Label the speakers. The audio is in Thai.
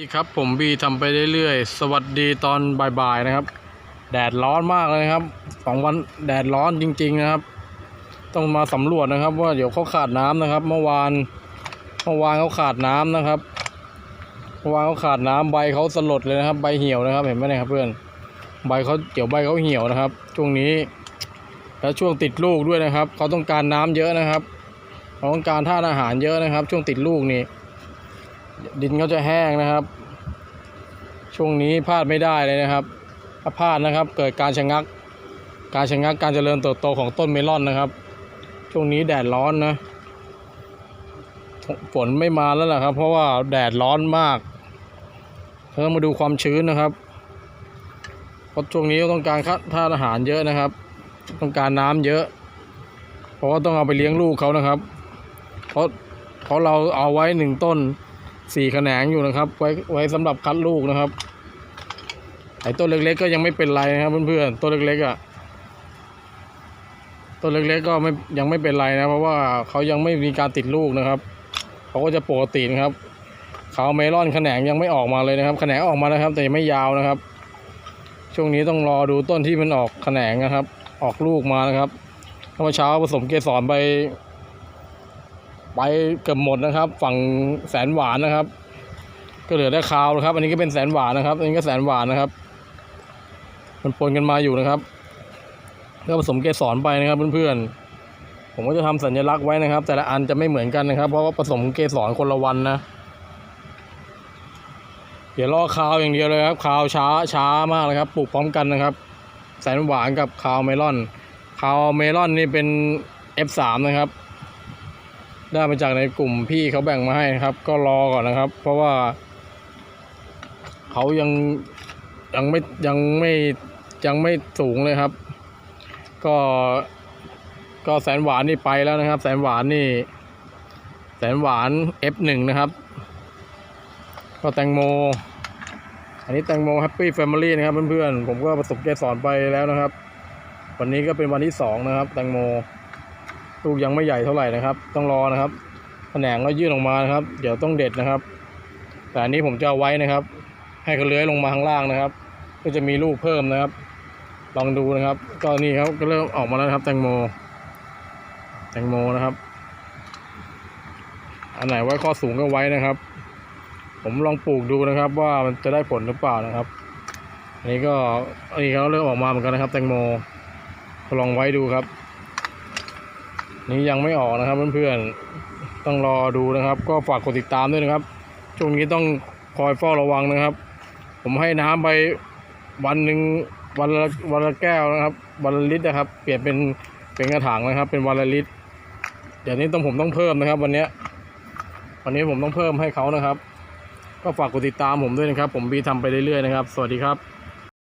Speaker 1: ดีครับผมบีทำไปเรื่อยๆ สวัสดีตอนบ่ายๆนะครับ แดดร้อนมากเลยครับสองวันแดดร้อนจริง ๆนะครับ ต้องมาสำรวจนะครับ ว่าเดี๋ยวเขาขาดน้ำนะครับ เมื่อวานเมื่อวานเขาขาดน้ำนะครับเมื่อวานเขาขาดน้ำใบเขาสลดเลยนะครับ ใบเหี่ยวนะครับ เห็นไหมเนี่ยครับเพื่อนใบเขาเดี๋ยวใบเขาเหี่ยวนะครับ ช่วงนี้ แล้วช่วงติดลูกด้วยนะครับเขาต้องการน้ำเยอะนะครับเขาต้องการธาตุอาหารเยอะนะครับ ช่วงติดลูกนี่ ดินเขาจะแห้งนะครับ ช่วงนี้พลาดไม่ได้เลยนะครับถ้าพลาดนะครับ เกิดการชะงัก การชะงักการเจริญเติบโตของต้นเมลอนนะครับ ช่วงนี้แดดร้อนนะฝนไม่มาแล้วล่ะครับ เพราะว่าแดดร้อนมากเพิ่มมาดูความชื้นนะครับเพราะช่วงนี้ต้องการธาตุอาหารเยอะนะครับ ต้องการน้ำเยอะ เพราะว่าต้องเอาไปเลี้ยงลูกเขานะครับ เพราะเพราะเราเอาไว้หนึ่งต้น สี่แขนงอยู่นะครับ ไว้ไว้สำหรับคัดลูกนะครับ ไอ้ต้นเล็กๆก็ยังไม่เป็นไรนะครับเพื่อนๆต้นเล็กๆอะต้นเล็กๆก็ไม่ยังไม่เป็นไรนะ เพราะว่าเขายังไม่มีการติดลูกนะครับเขาก็จะปกตินะครับเขาเมลอนแขนงยังไม่ออกมาเลยนะครับแขนงออกมาแล้วครับ แต่ยังไม่ยาวนะครับ ช่วงนี้ต้องรอดูต้นที่มันออกแขนงนะครับ ออกลูกมานะครับเมื่อเช้าผสมเกสรไป ไปเกือบหมดนะครับ ฝั่งแสนหวานนะครับ ก็เหลือได้คาวนะครับ อันนี้ก็เป็นแสนหวานนะครับ อันนี้ก็แสนหวานนะครับ มันปนกันมาอยู่นะครับก็ผสมเกสรไปนะครับเพื่อนๆ ผมก็จะทำสัญลักษณ์ไว้นะครับ แต่ละอันจะไม่เหมือนกันนะครับ เพราะว่าผสมเกสรคนละวันนะ เดี๋ยวรอคาวอย่างเดียวเลยครับคาวช้าช้ามากเลยครับปลูกพร้อมกันนะครับ แสนหวานกับคาวเมลอนคาวเมลอนนี่เป็น F3 นะครับ ได้มาจากในกลุ่มพี่เขาแบ่งมาให้นะครับ ก็รอก่อนนะครับ เพราะว่า เขายังยังไม่ยังไม่ยังไม่สูงเลยครับ ก็ ก็แสนหวานนี่ไปแล้วนะครับ แสนหวานนี่ แสนหวาน F1 นะครับ ก็แตงโม อันนี้แตงโมแฮปปี้แฟมิลี่นะครับเพื่อนๆผมก็ประสบเกสรไปแล้วนะครับ วันนี้ก็เป็นวันที่สองนะครับ แตงโม ลูกยังไม่ใหญ่เท่าไหร่นะครับ ต้องรอนะครับแขนงก็ยื่นออกมานะครับ เดี๋ยวต้องเด็ดนะครับ แต่อันนี้ผมจะเอาไว้นะครับ ให้เขาเลื้อยลงมาข้างล่างนะครับ ก็จะมีลูกเพิ่มนะครับ ลองดูนะครับ ก็นี่ครับก็เริ่มออกมาแล้วครับแตงโม แตงโมนะครับ อันไหนไว้ข้อสูงก็ไว้นะครับ ผมลองปลูกดูนะครับ ว่ามันจะได้ผลหรือเปล่านะครับอันนี้ก็อันนี้เขาเริ่มออกมาเหมือนกันนะครับ แตงโมลองไว้ดูครับ นี่ยังไม่ออกนะครับเพื่อนๆต้องรอดูนะครับ ก็ฝากกดติดตามด้วยนะครับช่วงนี้ต้องคอยเฝ้าระวังนะครับ ผมให้น้ำไปวันหนึ่งวันละวันละแก้วนะครับ วันละลิตรนะครับ เปลี่ยนเป็นเป็นกระถางนะครับ เป็นวันละลิตรเดี๋ยวนี้ต้องผมต้องเพิ่มนะครับ วันนี้วันนี้ผมต้องเพิ่มให้เขานะครับ ก็ฝากกดติดตามผมด้วยนะครับ ผมบีทำไปเรื่อยๆนะครับ สวัสดีครับ